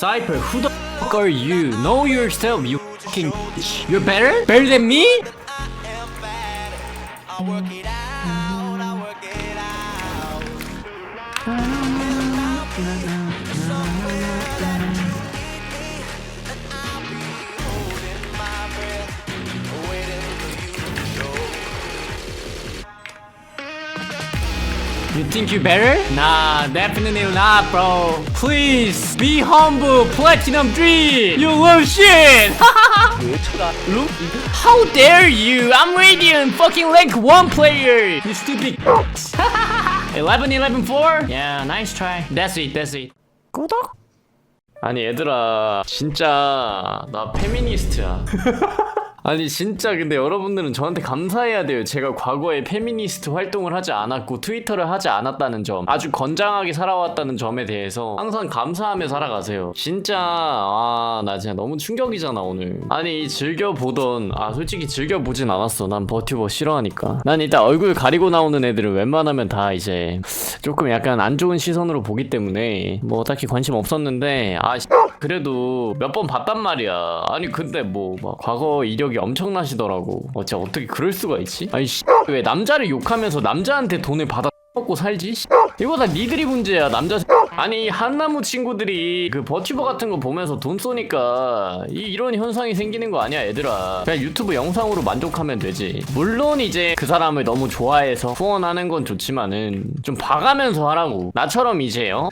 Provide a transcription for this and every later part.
Cypher, who the fuck are you? Know yourself, you fucking bitch. You're better? Better than me? think you better? Nah, definitely not, bro. Please be humble, Platinum 3. You little shit. Look, how dare you? I'm Radiant, fucking rank 1 player. You stupid. 11, 11, 4? Yeah, nice try. That's it, that's it. 구독? 아니 얘들아 진짜 나 페미니스트야 아니 진짜 근데 여러분들은 저한테 감사해야 돼요. 제가 과거에 페미니스트 활동을 하지 않았고 트위터를 하지 않았다는 점 아주 건장하게 살아왔다는 점에 대해서 항상 감사하며 살아가세요. 진짜 아 나 진짜 너무 충격이잖아 오늘. 아니 즐겨보던 아 솔직히 즐겨보진 않았어. 난 버튜버 싫어하니까. 난 일단 얼굴 가리고 나오는 애들은 웬만하면 다 이제 조금 약간 안 좋은 시선으로 보기 때문에 뭐 딱히 관심 없었는데 아 씨, 그래도 몇 번 봤단 말이야. 아니 근데 뭐 막 과거 이력이 엄청나시더라고. 어째 어떻게 그럴 수가 있지? 아니 씨, 왜 남자를 욕하면서 남자한테 돈을 받아 먹고 살지? 씨. 이거 다 니들이 문제야 남자 아니 한나무 친구들이 그 버튜버 같은 거 보면서 돈 쏘니까 이, 이런 현상이 생기는 거 아니야 얘들아. 그냥 유튜브 영상으로 만족하면 되지. 물론 이제 그 사람을 너무 좋아해서 후원하는 건 좋지만은 좀 봐가면서 하라고. 나처럼 이제요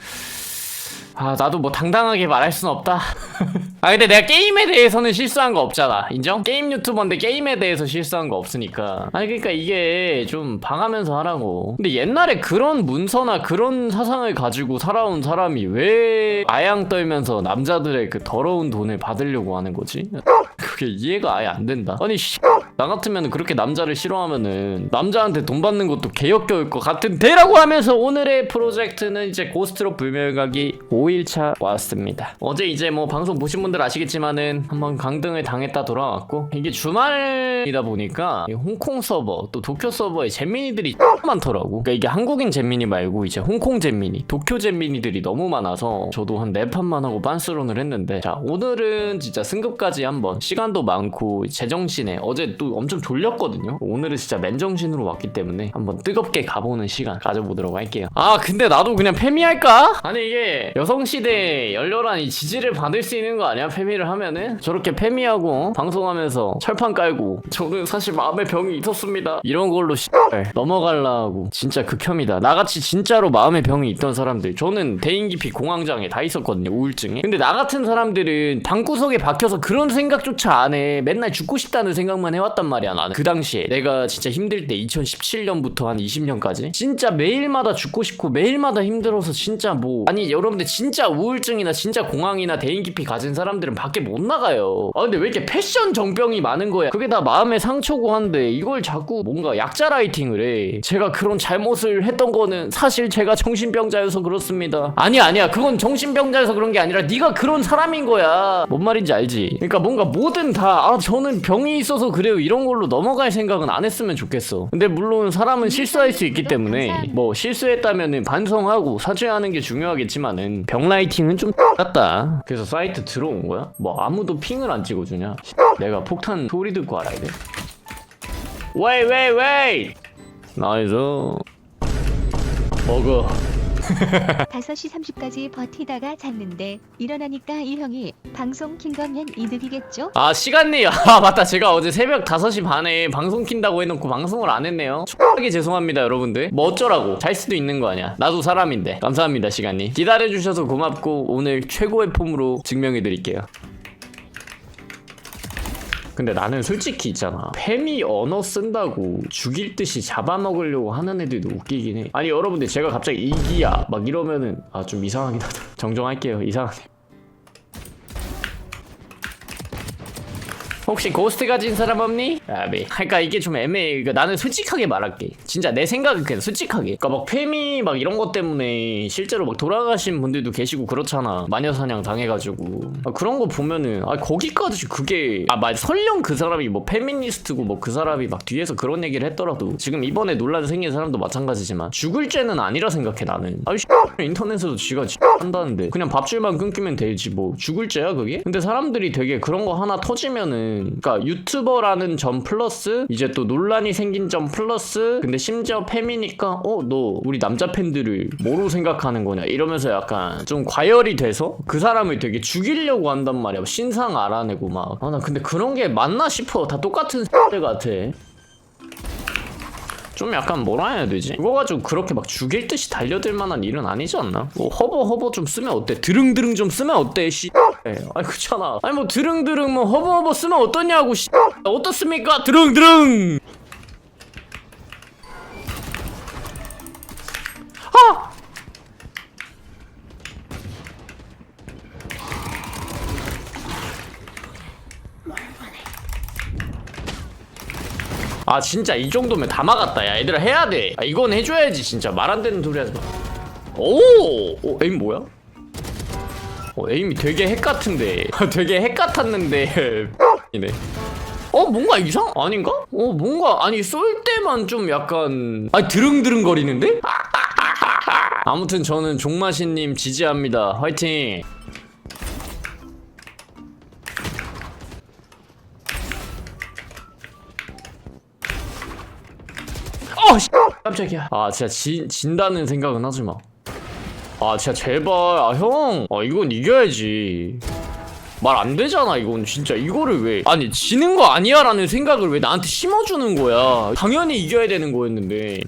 아 나도 뭐 당당하게 말할 순 없다. 아 근데 내가 게임에 대해서는 실수한 거 없잖아. 인정? 게임 유튜버인데 게임에 대해서 실수한 거 없으니까. 아니 그러니까 이게 좀 방하면서 하라고. 근데 옛날에 그런 문서나 그런 사상을 가지고 살아온 사람이 왜 아양 떨면서 남자들의 그 더러운 돈을 받으려고 하는 거지? 그게 이해가 아예 안 된다. 아니 씨, 나 같으면 그렇게 남자를 싫어하면은 남자한테 돈 받는 것도 개역겨울 것 같은데라고 하면서 오늘의 프로젝트는 이제 고스트로 불멸각이 5일차 왔습니다. 어제 이제 뭐 방송 보신 분들 아시겠지만은 한번 강등을 당했다 돌아왔고 이게 주말이다 보니까 이 홍콩 서버 또 도쿄 서버에 잼민이들이 많더라고. 그러니까 이게 한국인 잼민이 말고 이제 홍콩 잼민이 도쿄 잼민이들이 너무 많아서 저도 한 네 판만 하고 빤스론을 했는데 자 오늘은 진짜 승급까지 한번 시간도 많고 제정신에 어제 또 엄청 졸렸거든요. 오늘은 진짜 맨정신으로 왔기 때문에 한번 뜨겁게 가보는 시간 가져보도록 할게요. 아 근데 나도 그냥 페미 할까? 아니 이게 여성시대에 열렬한 이 지지를 받을 수 있는 거 아니야 페미를 하면은? 저렇게 페미하고 방송하면서 철판 깔고 저는 사실 마음의 병이 있었습니다. 이런 걸로 씨 넘어가려고 진짜 극혐이다. 나같이 진짜로 마음의 병이 있던 사람들. 저는 대인 깊이 공황장애 다 있었거든요 우울증에. 근데 나 같은 사람들은 방구석에 박혀서 그런 생각조차 안 해. 맨날 죽고 싶다는 생각만 해왔 단 말이야 나는. 그 당시에. 내가 진짜 힘들 때 2017년부터 한 20년까지. 진짜 매일마다 죽고 싶고 매일마다 힘들어서 진짜 뭐 아니 여러분들 진짜 우울증이나 진짜 공황이나 대인 깊이 가진 사람들은 밖에 못 나가요. 아 근데 왜 이렇게 패션 정병이 많은 거야? 그게 다 마음의 상처고 한데 이걸 자꾸 뭔가 약자 라이팅을 해. 제가 그런 잘못을 했던 거는 사실 제가 정신병자여서 그렇습니다. 아니 아니야. 그건 정신병자여서 그런 게 아니라 네가 그런 사람인 거야. 뭔 말인지 알지? 그러니까 뭔가 뭐든 다 아 저는 병이 있어서 그래요 이런 걸로 넘어갈 생각은 안 했으면 좋겠어. 근데 물론 사람은 실수할 수 있기 때문에 뭐 실수했다면은 반성하고 사죄하는 게 중요하겠지만은 병 라이팅은 좀 같다. 그래서 사이트 들어온 거야? 뭐 아무도 핑을 안 찍어주냐? 내가 폭탄 소리 듣고 알아야 돼. 웨이 웨이 웨이 나이스. 먹어 5시 30까지 버티다가 잤는데 일어나니까 이 형이 방송 킨 거면 이득이겠죠? 아 시간이 아 맞다. 제가 어제 새벽 5시 반에 방송 킨다고 해놓고 방송을 안 했네요. X하게 죄송합니다 여러분들. 뭐 어쩌라고. 잘 수도 있는 거 아니야. 나도 사람인데. 감사합니다 시간이 기다려주셔서 고맙고 오늘 최고의 폼으로 증명해드릴게요 근데 나는 솔직히 있잖아. 페미 언어 쓴다고 죽일 듯이 잡아먹으려고 하는 애들도 웃기긴 해. 아니 여러분들 제가 갑자기 이기야. 막 이러면은 아 좀 이상하긴 하다. 정정할게요 이상하네 혹시 고스트 가진 사람 없니? 아비. 그러니까 이게 좀 애매해. 그러니까 나는 솔직하게 말할게. 진짜 내 생각은 그냥 솔직하게. 그러니까 막 페미 막 이런 것 때문에 실제로 막 돌아가신 분들도 계시고 그렇잖아. 마녀사냥 당해가지고. 아, 그런 거 보면은 아 거기까지 그게 아말 설령 그 사람이 뭐 페미니스트고 뭐 그 사람이 막 뒤에서 그런 얘기를 했더라도 지금 이번에 논란 생긴 사람도 마찬가지지만 죽을 죄는 아니라 생각해 나는. 아이 인터넷에서 지가 지- 한다는데. 그냥 밥줄만 끊기면 되지 뭐. 죽을 죄야 그게? 근데 사람들이 되게 그런 거 하나 터지면은 그러니까 유튜버라는 점 플러스 이제 또 논란이 생긴 점 플러스 근데 심지어 팸이니까 어 너 우리 남자 팬들을 뭐로 생각하는 거냐? 이러면서 약간 좀 과열이 돼서 그 사람을 되게 죽이려고 한단 말이야. 신상 알아내고 막. 아 나 근데 그런 게 맞나 싶어. 다 똑같은 X들 같아 좀 약간 뭐라 해야 되지? 그거 가지고 그렇게 막 죽일 듯이 달려들 만한 일은 아니지 않나? 뭐 허버 허버 좀 쓰면 어때? 드릉드릉 좀 쓰면 어때? 씨. 아니 그렇잖아. 아니 뭐 드릉드릉 뭐 허버 허버 쓰면 어떠냐고 씨. 어떻습니까? 드릉드릉. 아 진짜 이 정도면 다 막았다. 야 얘들아 해야 돼. 아, 이건 해줘야지 진짜. 말 안 되는 소리 하지 마. 오! 오 에임 뭐야? 어, 에임이 되게 핵 같은데. 되게 핵 같았는데. 이네. 어 뭔가 이상? 아닌가? 어 뭔가 아니 쏠 때만 좀 약간 아 드릉드릉 거리는데? 아무튼 저는 종마신님 지지합니다. 화이팅 깜짝이야. 아, 진짜 진, 진다는 생각은 하지 마. 아, 진짜 제발. 아, 형. 아, 이건 이겨야지. 말 안 되잖아, 이건 진짜. 이거를 왜. 아니, 지는 거 아니야 라는 생각을 왜 나한테 심어주는 거야. 당연히 이겨야 되는 거였는데.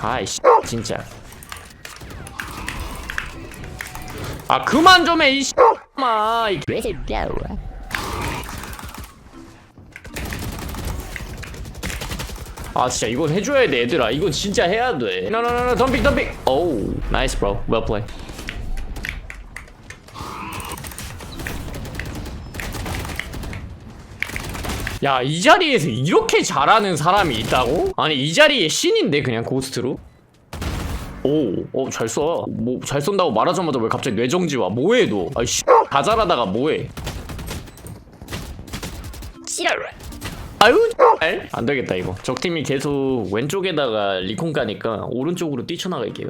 아이씨, 진짜. 아, 그만 좀 해, 이 씨. 마. 이 아 진짜 이건 해줘야 돼 얘들아 이건 진짜 해야 돼 노노노노 덤핑 덤핑 오우 나이스 브로 웰 플레이 야 이 자리에서 이렇게 잘하는 사람이 있다고? 아니 이 자리에 신인데 그냥 고스트로? 오, 어, 잘 써. 뭐, 잘 쏜다고 말하자마자 왜 갑자기 뇌정지 와? 뭐해, 너? 아이씨, 다 잘하다가 뭐해? 씨랄. 아유, 알? 안 되겠다, 이거. 적팀이 계속 왼쪽에다가 리콘 가니까 오른쪽으로 뛰쳐나갈게요.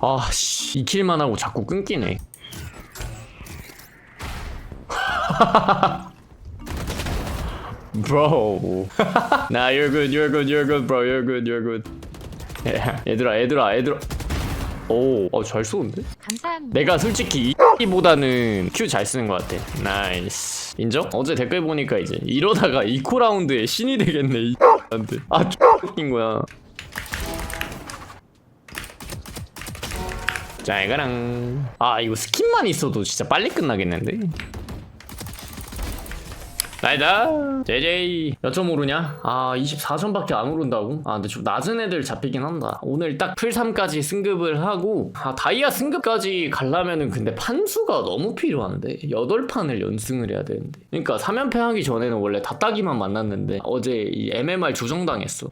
아, 씨. 2킬만 하고 자꾸 끊기네. Bro. nah, you're good, you're good, you're good, bro. You're good, you're good. 야, 얘들아, 얘들아, 얘들아. 오, 어, 잘 쏘는데? 감사합니다. 내가 솔직히 이보다는 큐 잘 쓰는 것 같아. 나이스. 인정? 어제 댓글 보니까 이제 이러다가 이코 라운드에 신이 되겠네. 이 한테. 아, 웃긴 거야. 자, 이거랑. 아, 이거 스킨만 있어도 진짜 빨리 끝나겠는데? 나이다. JJ 몇 점 오르냐? 아 24점밖에 안 오른다고? 아 근데 좀 낮은 애들 잡히긴 한다. 오늘 딱 풀3까지 승급을 하고 아 다이아 승급까지 가려면은 근데 판수가 너무 필요한데? 8판을 연승을 해야 되는데. 그러니까 3연패 하기 전에는 원래 다따기만 만났는데 어제 이 MMR 조정당했어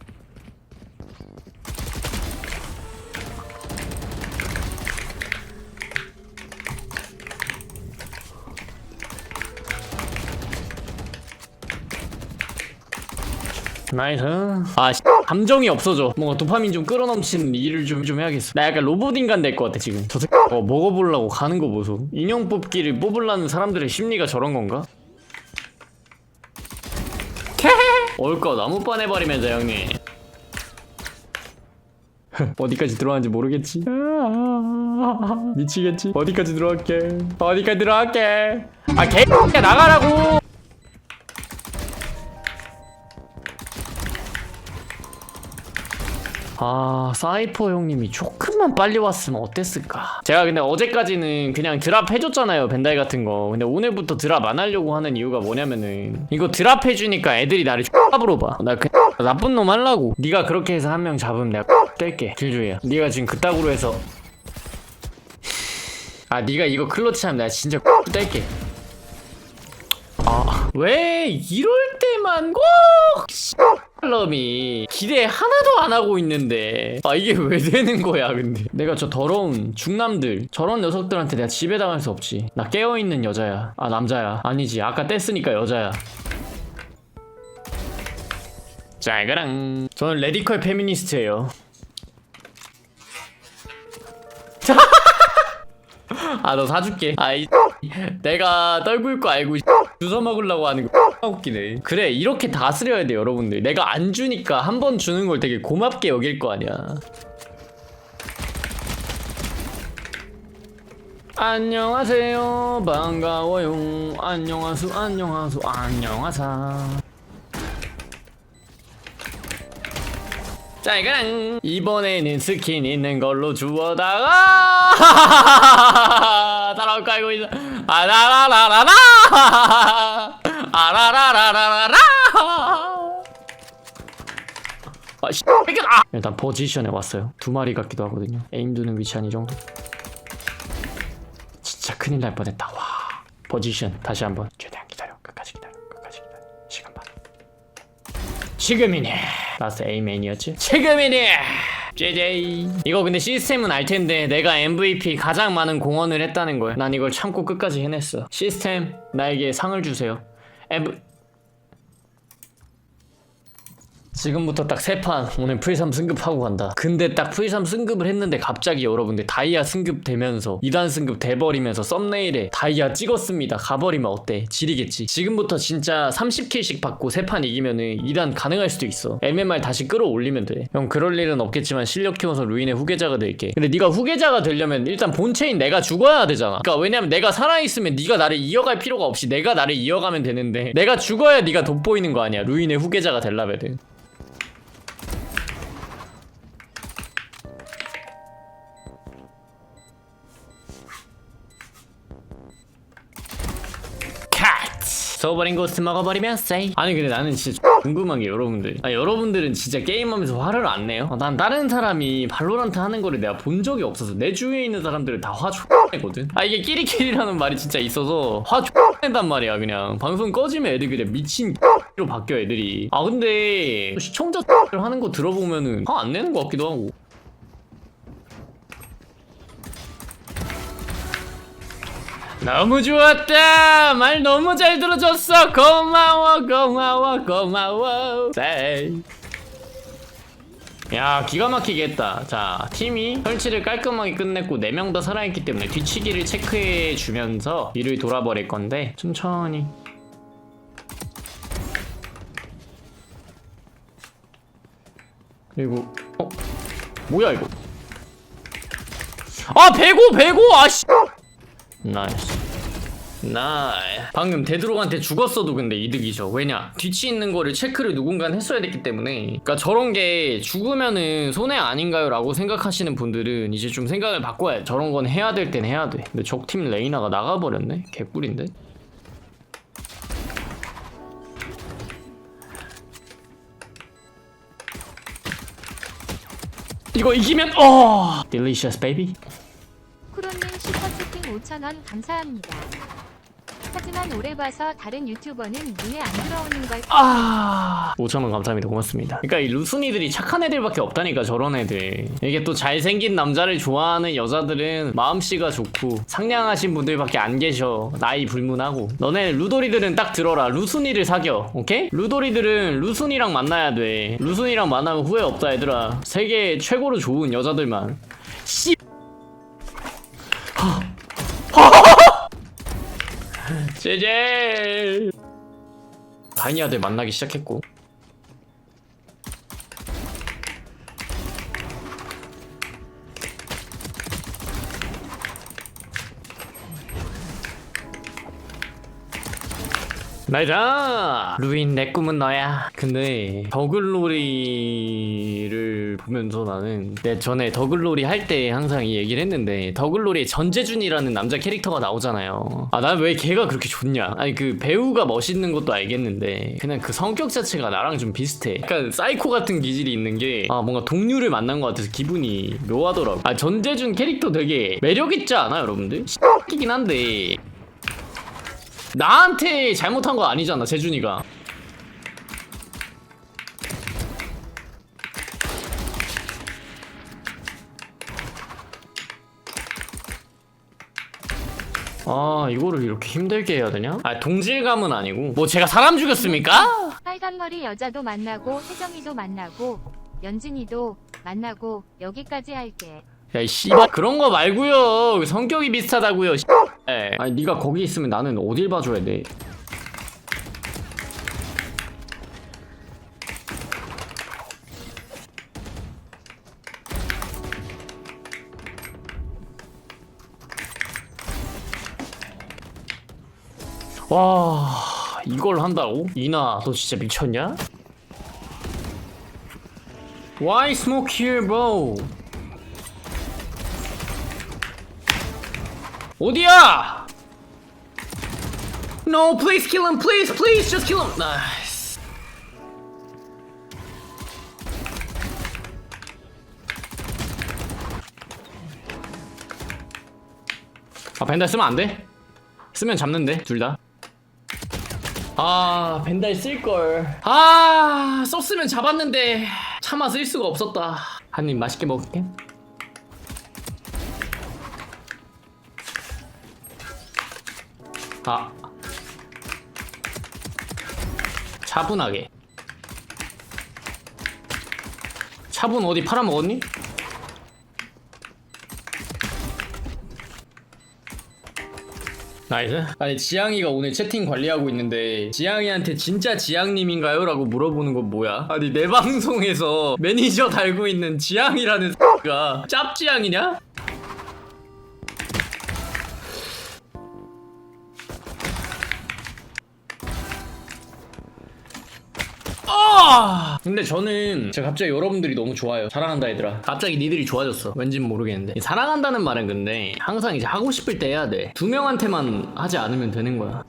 나이스. 아 씨, 감정이 없어져. 뭔가 도파민 좀 끌어넘치는 일을 좀, 좀 해야겠어. 나 약간 로봇 인간 될 것 같아 지금. 저 새끼 어, 먹어보려고 가는 거 보소. 인형 뽑기를 뽑으려는 사람들의 심리가 저런 건가? 올거 너무 뻔해버리면서 형님. 어디까지 들어왔는지 모르겠지? 미치겠지? 어디까지 들어갈게? 어디까지 들어갈게? 아 개X야 나가라고 아 사이퍼 형님이 조금만 빨리 왔으면 어땠을까? 제가 근데 어제까지는 그냥 드랍 해줬잖아요 벤다이 같은 거. 근데 오늘부터 드랍 안 하려고 하는 이유가 뭐냐면은 이거 드랍 해주니까 애들이 나를 X으로 봐나 그냥 나쁜 놈 하려고. 네가 그렇게 해서 한 명 잡으면 내가 뗄게. 길조이야 네가 지금 그따구로 해서 아 네가 이거 클로치 하면 내가 진짜 뗄게. 아 왜 이럴 때만 꼭 놈이 기대 하나도 안 하고 있는데. 아 이게 왜 되는 거야 근데? 내가 저 더러운 중남들 저런 녀석들한테 내가 지배당할 수 없지. 나 깨어있는 여자야. 아 남자야. 아니지. 아까 뗐으니까 여자야. 자 이거랑 저는 레디컬 페미니스트예요 아 너 사줄게. 아이 내가 떨굴 거 알고 주워 먹으려고 하는 거 웃기네. 그래 이렇게 다스려야 돼 여러분들. 내가 안 주니까 한 번 주는 걸 되게 고맙게 여길 거 아니야. 안녕하세요. 반가워요. 안녕하수 안녕하수 안녕하사 자 이거랑. 이번에는 스킨 있는 걸로 주워다가. 따라올 거 알고 있어. 아라라라라라. 아라라라라라. 아, 씨! 일단 포지션에 왔어요. 두 마리 같기도 하거든요. 에임 두는 위치 한 이 정도. 진짜 큰일 날 뻔했다. 와. 포지션 다시 한번 최대한 기다려. 끝까지 기다려 지금이네. 라스트 A맨이었지? 지금이네. JJ 이거 근데 시스템은 알 텐데 내가 MVP 가장 많은 공헌을 했다는 걸난 이걸 참고 끝까지 해냈어. 시스템 나에게 상을 주세요. M 지금부터 딱 세 판. 오늘 풀3 승급하고 간다. 근데 딱 풀3 승급을 했는데 갑자기 여러분들 다이아 승급 되면서 2단 승급 돼버리면서 썸네일에 다이아 찍었습니다. 가버리면 어때? 지리겠지. 지금부터 진짜 30킬씩 받고 세 판 이기면은 2단 가능할 수도 있어. MMR 다시 끌어올리면 돼형 그럴 일은 없겠지만 실력 키워서 루인의 후계자가 될게. 근데 네가 후계자가 되려면 일단 본체인 내가 죽어야 되잖아. 그러니까 왜냐면 내가 살아있으면 네가 나를 이어갈 필요가 없이 내가 나를 이어가면 되는데 내가 죽어야 네가 돋보이는 거 아니야. 루인의 후계자가 되려면은 캣! 써버린 고스트 먹어버리면 세이 아니 근데 나는 진짜 궁금한 게 여러분들. 아 여러분들은 진짜 게임하면서 화를 안 내요? 아, 난 다른 사람이 발로란트 하는 거를 내가 본 적이 없어서 내 주위에 있는 사람들은 다화 X내거든? 아 이게 끼리끼리라는 말이 진짜 있어서 화 X낸단 말이야 그냥. 방송 꺼지면 애들 그냥 미친 X로 바뀌어 애들이. 아 근데 시청자 X를 하는 거 들어보면은 화 안 내는 것 같기도 하고 너무 좋았다. 말 너무 잘 들어줬어. 고마워 고마워 고마워. 네. 야 기가 막히게 했다. 자 팀이 설치를 깔끔하게 끝냈고 4명 다 살아있기 때문에 뒤치기를 체크해 주면서 뒤를 돌아버릴 건데 천천히. 그리고 어? 뭐야 이거? 아 배고 배고! 아씨 나이스. 나이. 방금 데드록한테 죽었어도 근데 이득이죠. 왜냐? 뒤치 있는 거를 체크를 누군가 했어야 됐기 때문에. 그러니까 저런 게 죽으면은 손해 아닌가요? 라고 생각하시는 분들은 이제 좀 생각을 바꿔야 돼 저런 건 해야 될 땐 해야 돼. 근데 적팀 레이나가 나가버렸네? 개꿀인데? 이거 이기면 어! 딜리셔스 베이비 쿠로님 슈퍼 채팅 5,000원 감사합니다. 하지만 오래 봐서 다른 유튜버는 눈에 안 들어오는 걸 아. 5천원 감사합니다. 고맙습니다. 그러니까 이 루순이들이 착한 애들밖에 없다니까 저런 애들. 이게 또 잘생긴 남자를 좋아하는 여자들은 마음씨가 좋고 상냥하신 분들밖에 안 계셔. 나이 불문하고. 너네 루돌이들은 딱 들어라. 루순이를 사겨. 오케이? 루돌이들은 루순이랑 만나야 돼. 루순이랑 만나면 후회 없다 얘들아. 세계 최고로 좋은 여자들만. 씨 제제! 다이아들 만나기 시작했고 나이다 루인 내 꿈은 너야. 근데 더글로리를 보면서 나는 내 전에 더글로리 할 때 항상 이 얘기를 했는데 더글로리에 전재준이라는 남자 캐릭터가 나오잖아요. 아 난 왜 걔가 그렇게 좋냐? 아니 그 배우가 멋있는 것도 알겠는데 그냥 그 성격 자체가 나랑 좀 비슷해. 약간 사이코 같은 기질이 있는 게 아 뭔가 동료를 만난 것 같아서 기분이 묘하더라고. 아 전재준 캐릭터 되게 매력 있지 않아 여러분들? X이긴 한데 나한테 잘못한 거 아니잖아 재준이가 아 이거를 이렇게 힘들게 해야 되냐? 아 동질감은 아니고 뭐 제가 사람 죽였습니까? 빨간머리 여자도 만나고 혜정이도 만나고 연진이도 만나고 여기까지 할게. 야이 씨발 그런 거 말고요 성격이 비슷하다고요 씨. 에. 아니 네가 거기 있으면 나는 어딜 봐줘야 돼 와 이걸 한다고? 이나 너 진짜 미쳤냐? Why smoke here bro? 어디야? No, please kill him, please, please, just kill him. Nice. 아 벤달 쓰면 안 돼? 쓰면 잡는데 둘 다. 아 벤달 쓸 걸. 아 썼으면 잡았는데 차마 쓸 수가 없었다. 한 입 맛있게 먹을게. 아 차분하게 차분 어디 팔아먹었니? 나이스 아니 지양이가 오늘 채팅 관리하고 있는데 지양이한테 진짜 지양님인가요? 라고 물어보는 건 뭐야? 아니 내 방송에서 매니저 달고 있는 지양이라는 가 짭지양이냐? 근데 저는 제가 갑자기 여러분들이 너무 좋아요. 사랑한다 얘들아. 갑자기 니들이 좋아졌어. 왠진 모르겠는데. 이 사랑한다는 말은 근데 항상 이제 하고 싶을 때 해야 돼. 두 명한테만 하지 않으면 되는 거야.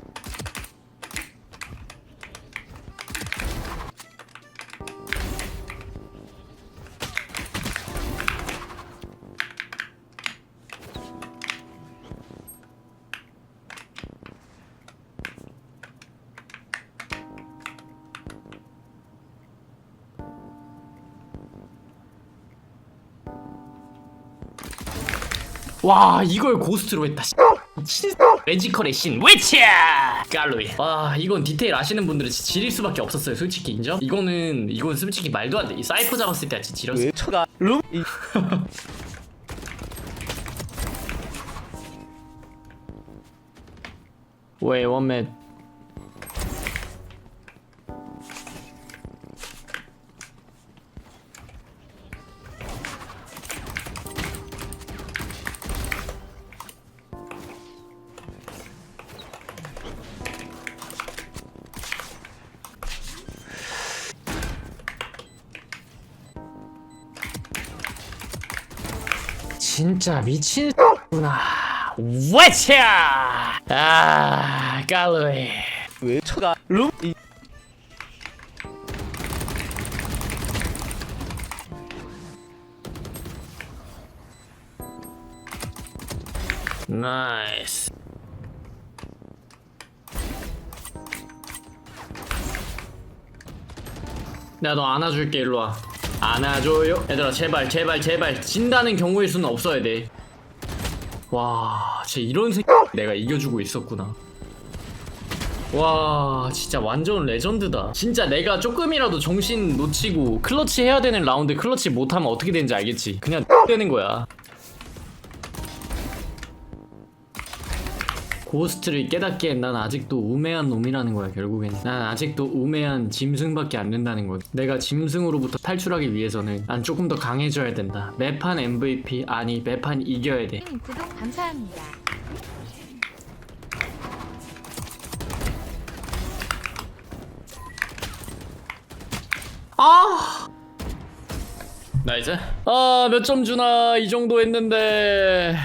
와 이걸 고스트로 했다. 매지컬의 신 외치야 깔로이 와 이건 디테일 아시는 분들은 진짜 지릴 수밖에 없었어요 솔직히 인정? 이거는 이건 솔직히 말도 안돼 이 사이퍼 잡았을 때 진짜 지렸어 왜 쳐가 룸? 이 왜 원맨 진짜 미친 구나. 외치야! 아 깔로이. 왜 쳐가 룸? 이 나이스. 내가 너 안아줄게 일로 와 안아줘요? 얘들아 제발 제발 제발. 진다는 경우의 수는 없어야 돼와 진짜 이런 새 내가 이겨주고 있었구나. 와 진짜 완전 레전드다. 진짜 내가 조금이라도 정신 놓치고 클러치 해야 되는 라운드 클러치 못하면 어떻게 되는지 알겠지? 그냥 되는 거야 고스트를 깨닫게 난 아직도 우매한 놈이라는 거야 결국엔 난 아직도 우매한 짐승밖에 안 된다는 거 내가 짐승으로부터 탈출하기 위해서는 난 조금 더 강해져야 된다 매판 MVP 아니 매판 이겨야 돼 구독 감사합니다 아! 나 이제? 아, 몇 점 주나? 이 정도 했는데.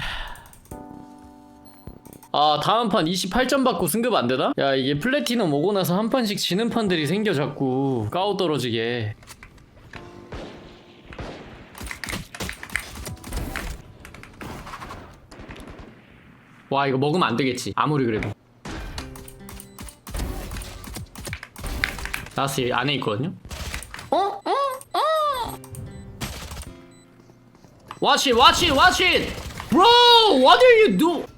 아 다음 판 28점 받고 승급 안 되나? 야 이게 플래티넘 오고 나서 한 판씩 지는 판들이 생겨 자꾸 까오 떨어지게 와 이거 먹으면 안 되겠지 아무리 그래도 나스 안에 있거든요 어? 어? 어? Watch it watch what are you do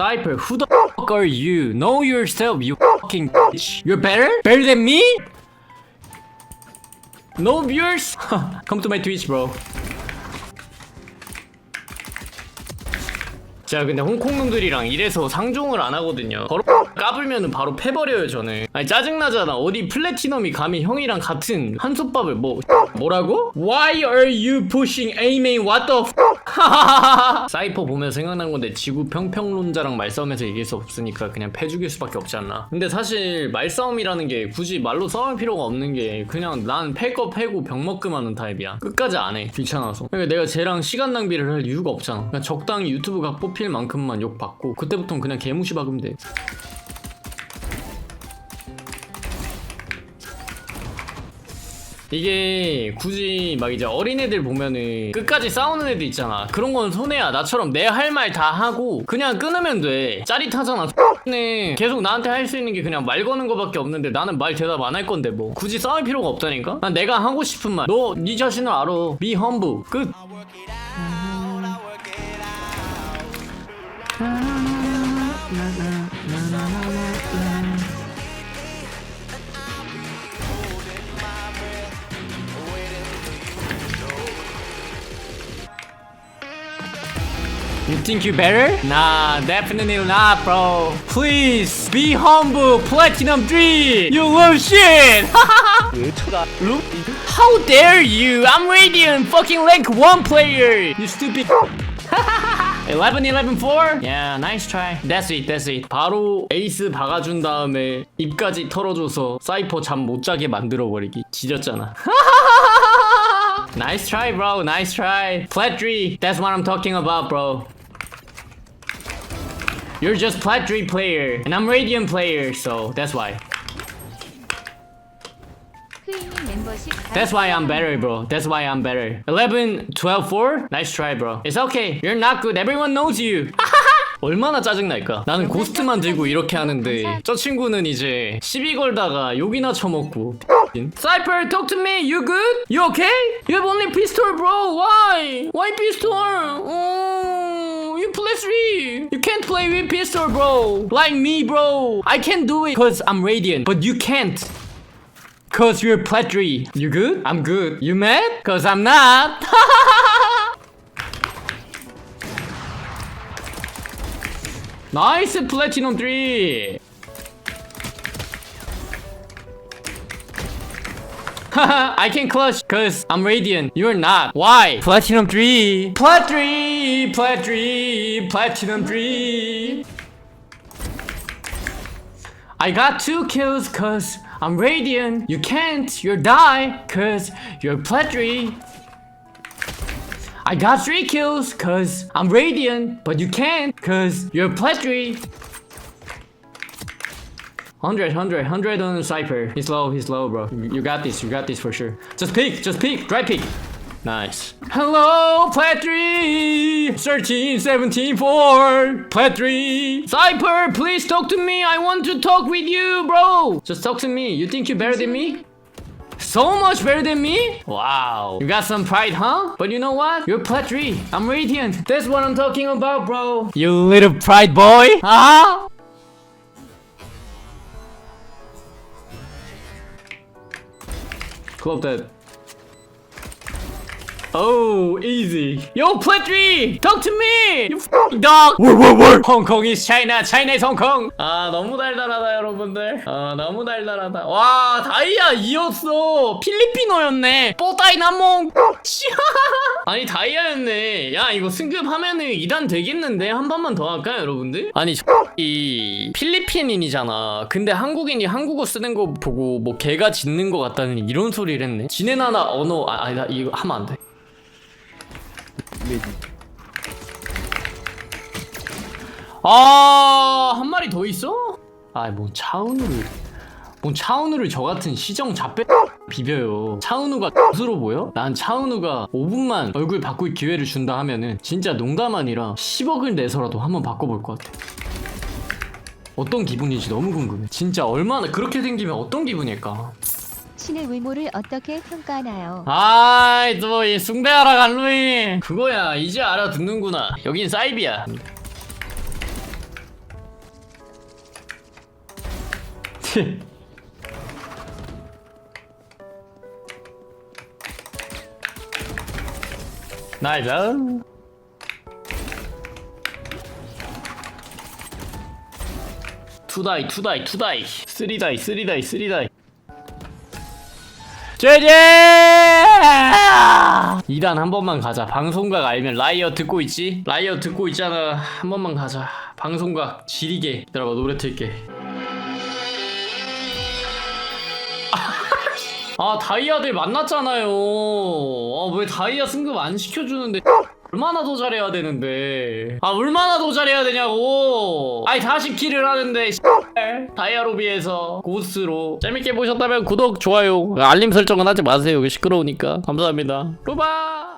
Cypher, who the fuck are you? Know yourself, you fucking bitch. You're better? Better than me? No viewers? Come to my Twitch, bro. 자 근데 홍콩 놈들이랑 이래서 상종을 안 하거든요 바로 까불면은 바로 패버려요 저는. 아니 짜증나잖아. 어디 플래티넘이 감히 형이랑 같은 한솥밥을 뭐 뭐라고? Why are you pushing A-main what the f? 사이퍼 보면 생각난 건데 지구 평평론자랑 말싸움에서 이길 수 없으니까 그냥 패 죽일 수밖에 없지 않나? 근데 사실 말싸움이라는 게 굳이 말로 싸울 필요가 없는 게 그냥 난 패 거 패고 병먹금 하는 타입이야. 끝까지 안 해. 귀찮아서. 그러니까 내가 쟤랑 시간 낭비를 할 이유가 없잖아. 그냥 적당히 유튜브 각 뽑힐 만큼만 욕 받고 그때부터는 그냥 개무시 박으면 돼 이게 굳이 막 이제 어린애들 보면은 끝까지 싸우는 애들 있잖아. 그런 건 손해야. 나처럼 내 할 말 다 하고 그냥 끊으면 돼. 짜릿하잖아. 네 계속 나한테 할 수 있는 게 그냥 말 거는 거밖에 없는데 나는 말 대답 안 할 건데 뭐. 굳이 싸울 필요가 없다니까? 난 내가 하고 싶은 말. 너 네 자신을 알아. Be humble. 끝 think you better? Nah, definitely not, bro. Please be humble, Platinum 3. You little shit. 왜 쳐다? 룸? How dare you? I'm Radiant, fucking rank one player. You stupid. 11 11 4? Yeah, nice try. That's it, that's it. 바로 에이스 박아준 다음에 입까지 털어줘서 사이퍼 잠 못 자게 만들어 버리기. 지렸잖아. nice try, bro. Nice try. Flat 3. That's what I'm talking about, bro. You're just Plat 3 player, and I'm Radiant player, so that's why. That's why I'm better, bro. That's why I'm better. 11, 12, 4? Nice try, bro. It's okay. You're not good. Everyone knows you. 얼마나 짜증날까? 나는 고스트만 들고 이렇게 하는데 저 친구는 이제 시비 걸다가 욕이나 쳐먹고 Cypher, talk to me. You good? You okay? You have only pistol, bro. Why? Why pistol? Oh, you play three. You can't play with pistol, bro. Like me, bro. I can do it because I'm radiant, but you can't. Cause you're plat 3. You good? I'm good. You mad? Cause I'm not. nice platinum 3. I can clutch cause I'm radiant. You're not. Why? Platinum 3. Plat 3. Plat 3. Platinum 3. I got two kills cause I'm radiant. You can't, you're die cause you're pletry. I got three kills cause I'm radiant, but you can't cause you're pletry. 100, 100, 100 on Cypher. He's low, he's low, bro. You got this, you got this for sure. Just peek, just peek, dry peek. Nice. Hello, Pletry! 13, 17, 4. Pletry! Cypher, please talk to me. I want to talk with you, bro. Just talk to me. You think you're better than me? So much better than me? Wow. You got some pride, huh? But you know what? You're Pletry. I'm Radiant. That's what I'm talking about, bro. You little pride boy. Huh? Chłopie, Oh, easy. Yo, Pletry! Talk to me! You f***ing dog! Hong Kong is China, China is Hong Kong! 아, 너무 달달하다, 여러분들. 아, 너무 달달하다. 와, 다이아 이었어. 필리핀어였네. 뽀다이나몽. 아니 다이아였네 야 이거 승급하면은 2단 되겠는데 한 번만 더 할까요 여러분들? 아니 이 필리핀인이잖아 근데 한국인이 한국어 쓰는 거 보고 뭐 개가 짖는 거 같다는 이런 소리를 했네 지네나나 언어 아, 아니다 이거 하면 안 돼 아, 한 마리 더 있어? 아, 뭐 차은우를 뭐 차은우를 저 같은 시정 잡배 비벼요. 차은우가 스로 보여? 난 차은우가 5분만 얼굴 바꿀 기회를 준다 하면은 진짜 농담 아니라 10억을 내서라도 한번 바꿔볼 것 같아. 어떤 기분인지 너무 궁금해. 진짜 얼마나 그렇게 생기면 어떤 기분일까? 신의 외모를 어떻게 평가하나요? 아이 또 이 숭배하라 갈루이. 그거야. 이제 알아듣는구나. 여긴 사이비야. 나이스. 투다이 투다이 투다이. 쓰리다이 쓰리다이 쓰리다이 제제! 2단 한 번만 가자. 방송각 알면 라이어 듣고 있지? 라이어 듣고 있잖아. 한 번만 가자. 방송각 지리게. 기다려봐 노래 틀게. 아 다이아들 만났잖아요. 아, 왜 다이아 승급 안 시켜주는데 얼마나 더 잘해야 되는데. 아 얼마나 더 잘해야 되냐고. 아니 40킬을 하는데 다이아로 비해서 고스로 재밌게 보셨다면 구독 좋아요 알림 설정은 하지 마세요. 시끄러우니까. 감사합니다. 루바